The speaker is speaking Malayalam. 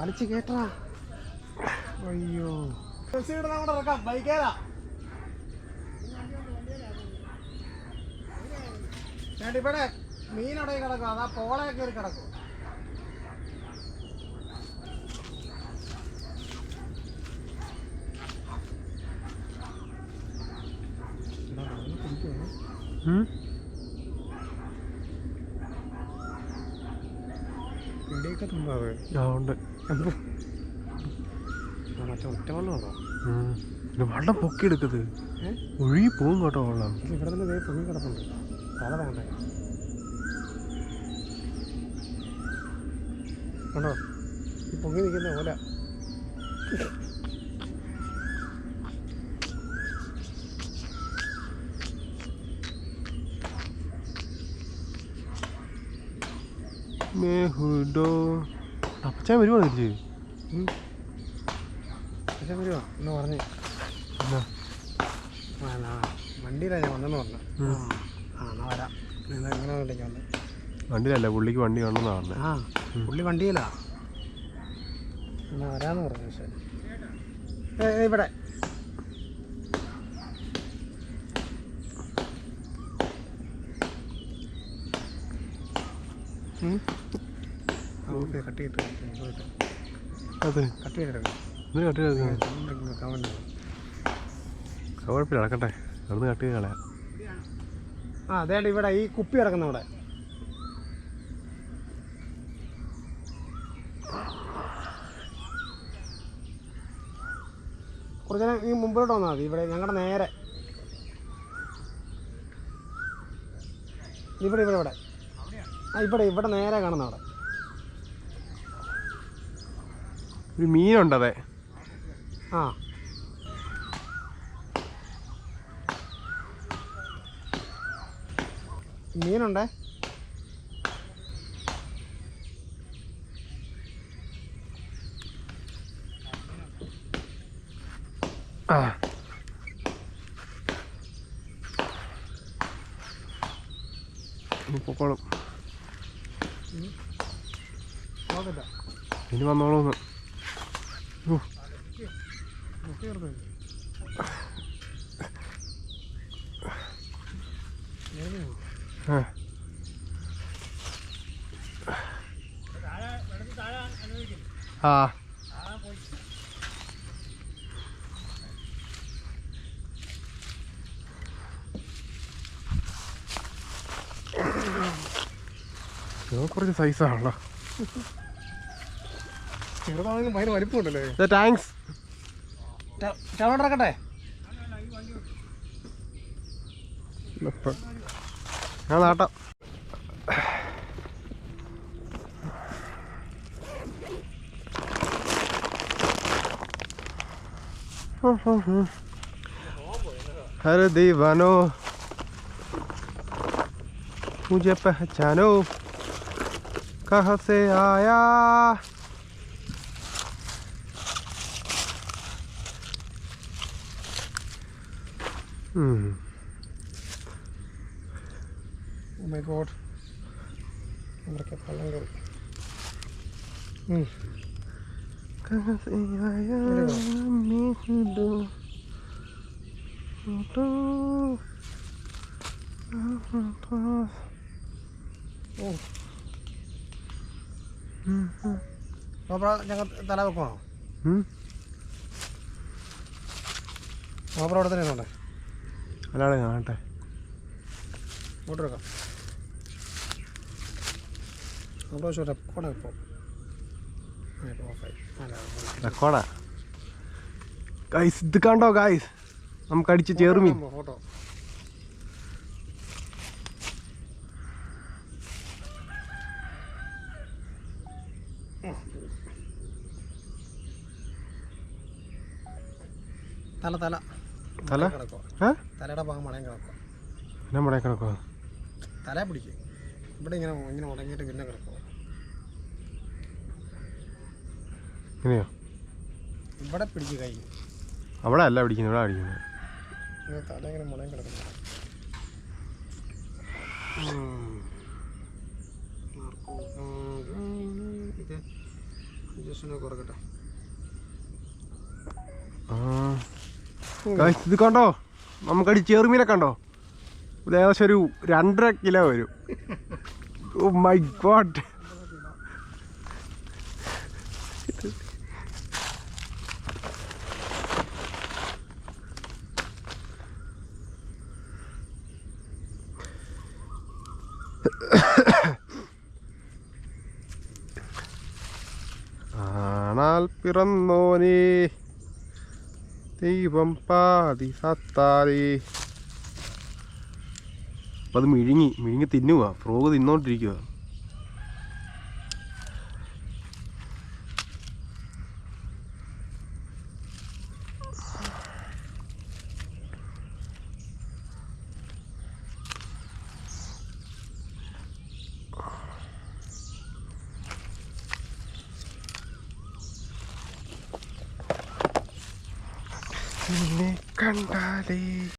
അടിച്ച് കേട്ടാ അയ്യോ ഞാൻ ഇവിടെ മീനവിടെ കിടക്കും അതാ പോളയൊക്കെ കയറി കിടക്കും പിടിയൊക്കെ തുമ്പാവേ ആ ഉണ്ട്. മറ്റേ ഒറ്റ വെള്ളമാണോ ഉം. ഇത് വെള്ളം പൊക്കി എടുക്കത് ഏ? ഒഴുകി പോകും കേട്ടോ വെള്ളം. ഇവിടെ തന്നെ ദേ പൊങ്ങി കിടപ്പുണ്ട്. തല വേണ്ട? കണ്ടോ ഈ പൊങ്ങി നിൽക്കുന്ന ഓല. മേഹുഡോ അപ്പച്ചാൻ വരുവാണ് തിരിച്ച് പക്ഷേ വരുവാ? എന്ന്? പറഞ്ഞേ വണ്ടിയിലാണ് ഞാൻ വന്നെന്ന് പറഞ്ഞു. ആ എന്നാ വരാം. എന്നാ ഇങ്ങനെ വിളിക്കാൻ വന്നേ? വണ്ടിയിലല്ല പുള്ളിക്ക് വണ്ടി വേണമെന്നാ പറഞ്ഞത് ആ പുള്ളി വണ്ടിയിലാ. എന്നാ വരാന്ന് പറഞ്ഞു പക്ഷേ. ഇവിടെ. കട്ട് ചെയ്തിട്ട് അത്. കട്ട് ചെയ്തെടുക്കാം ഇത് കട്ട് ചെയ്ത് കമന്റ് കുഴപ്പമില്ല നടക്കട്ടെ. അവിടുന്ന് കട്ട് ചെയ്ത് കളയാം. ആ അതേണ്ട ഇവിടെ ഈ കുപ്പി കിടക്കുന്ന ഇവിടെ. കുറച്ച് നേരം ഈ മുമ്പിലോട്ട് വന്നാൽ മതി. ഇവിടെ ഞങ്ങളുടെ നേരെ. ഇവിടെ ഇവിടെ ഇവിടെ. ആ ഇവിടെ ഇവിടെ നേരെ കാണുന്ന അവിടെ. ഒരു മീനുണ്ടതെ ആ. മീനുണ്ടേ? ആ. പൊക്കോളും. ഇനി വന്നോളൂന്ന്? ആ. കുറച്ച് സൈസാണല്ലോ ചെറുതാണെങ്കിലും ഭയങ്കര വലിപ്പമുണ്ടല്ലേ താങ്ക്സ് ചവോട്ട് ഇറക്കട്ടെ ഞാൻ നാട്ടാം हर दीवानो मुझे पहचानो कहाँ से आया Oh my god. Look at Palangal. कहाँ से आया मैं दो तो Oh. ഞങ്ങൾ തല വെക്കണോ അവിടെ തന്നെ ഇരുന്നോട്ടെ ഒരാളെ കാണട്ടെ ഇങ്ങോട്ട് വെക്കാം അവിടെ വെച്ച് ഇപ്പോൾ റെക്കോർഡാ ഗൈസ് ഇത് കണ്ടോ ഗൈസ് നമുക്ക് അടിച്ച് ചേർമീൻ ഫോട്ടോ തല തല. തല? തലയുടെ ഭാഗം കിടക്കുക തല പിടിക്കും. ഇവിടെ ഇങ്ങനെ ഇങ്ങനെ ഉടങ്ങിയിട്ട് പിന്നെ കിടക്കുക ഇങ്ങനെയോ? ഇവിടെ കൈ. അവിടെ അല്ല പിടിക്കുന്നത് ഇവിടെ പിടിക്കുന്നത്. ഇങ്ങനെ തല ഇങ്ങനെ കിടക്കുന്നു ഇത് ജസ്റ്റ് കുറക്കട്ടെ ഗൈസ് ഇത് കണ്ടോ? നമുക്കടി ചെറുമീനെ കണ്ടോ? ഇത് ഏകദേശം ഒരു രണ്ടര കിലോ വരും. മൈ ഗോഡ് ആണാൽ പിറന്നോനേ. ദൈവം പാതി സത്താലേ അപ്പം അത് മിഴുങ്ങി മിഴുങ്ങി തിന്നുക ഫ്രോഗ് തിന്നോണ്ടിരിക്കുക നിന്നെ കണ്ടാലേ